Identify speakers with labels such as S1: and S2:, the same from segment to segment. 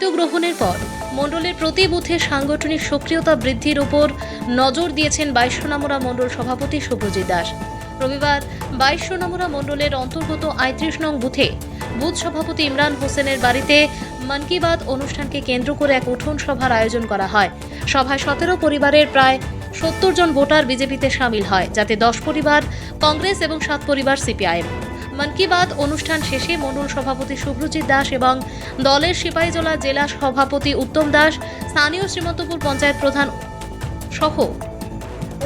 S1: দায়িত্ব গ্রহণের পর মণ্ডলের প্রতি বুথে সাংগঠনিক সক্রিয়তা বৃদ্ধির উপর নজর দিয়েছেন বাইশশো নামরা মণ্ডল সভাপতি শুভ্রজিৎ দাস। রবিবার বাইশশো নামরা মণ্ডলের অন্তর্গত আয়ত্রিশ নং বুথে বুথ সভাপতি ইমরান হোসেনের বাড়িতে মন কি বাত অনুষ্ঠানকে কেন্দ্র করে এক উঠোন সভার আয়োজন করা হয়। সভায় সতেরো পরিবারের প্রায় সত্তর জন ভোটার বিজেপিতে সামিল হয়, যাতে দশ পরিবার কংগ্রেস এবং সাত পরিবার সিপিআইএম। মন কি বাত অনুষ্ঠান শেষে মণ্ডল সভাপতি শুভ্রজিৎ দাস এবং দলের সিপাহীজলা জেলা সভাপতি উত্তম দাস, স্থানীয় শ্রীমন্তপুর পঞ্চায়েত প্রধান সহ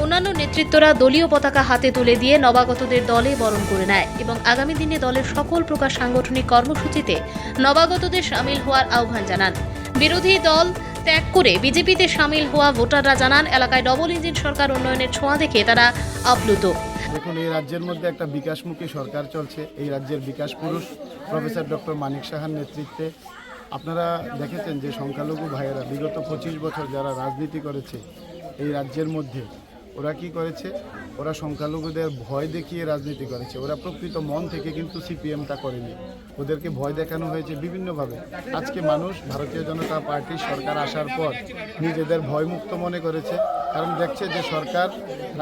S1: অন্যান্য নেতৃত্বরা দলীয় পতাকা হাতে তুলে দিয়ে নবাগতদের দলে বরণ করে নেয় এবং আগামী দিনে দলের সকল প্রকার সাংগঠনিক কর্মসূচিতে নবাগতদের সামিল হওয়ার আহ্বান জানান। বিরোধী দল ত্যাগ করে বিজেপিতে সামিল হওয়া ভোটাররা জানান, এলাকায় ডবল ইঞ্জিন সরকার উন্নয়নের ছোঁয়া দেখে তারা আপ্লুত।
S2: দেখুন, এই রাজ্যের মধ্যে একটা বিকাশমুখী সরকার চলছে। এই রাজ্যের বিকাশ পুরুষ, প্রফেসর ডক্টর মানিক সাহার নেতৃত্বে। আপনারা দেখেছেন যে সংখ্যালঘু ভাইয়েরা বিগত পঁচিশ বছর যারা রাজনীতি করেছে, এই রাজ্যের মধ্যে ওরা কি করেছে? ওরা সংখ্যালঘুদের ভয় দেখিয়ে রাজনীতি করেছে। ওরা প্রকৃত মন থেকে কিন্তু সিপিএমটা করেনি। ওদেরকে ভয় দেখানো হয়েছে বিভিন্নভাবে। আজকে মানুষ, ভারতীয় জনতা পার্টি সরকার আসার পর নিজেদের ভয়মুক্ত মনে করেছে। কারণ দেখছে যে সরকার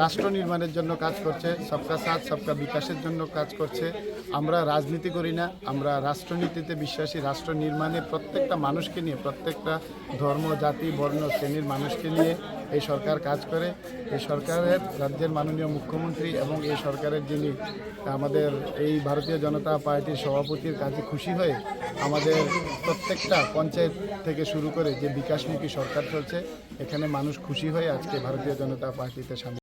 S2: রাষ্ট্র নির্মাণের জন্য কাজ করছে, সবকা সাথ, সবকা বিকাশের জন্য কাজ করছে। আমরা রাজনীতি করি না, আমরা রাষ্ট্রনীতিতে বিশ্বাসী। রাষ্ট্র নির্মাণে প্রত্যেকটা মানুষকে নিয়ে, প্রত্যেকটা ধর্ম, জাতি, বর্ণ, শ্রেণির মানুষকে নিয়ে এই সরকার কাজ করে, এই সরকারের রাজ্যের মাননীয় মুখ্যমন্ত্রী এবং এই সরকারের যিনি আমাদের এই ভারতীয় জনতা পার্টির সভাপতির কাজে খুশি হয়ে আমাদের প্রত্যেকটা পঞ্চায়েত থেকে শুরু করে যে বিকাশমুখী সরকার চলছে, এখানে মানুষ খুশি হয়ে আজকে ভারতীয় জনতা পার্টিতে সামিল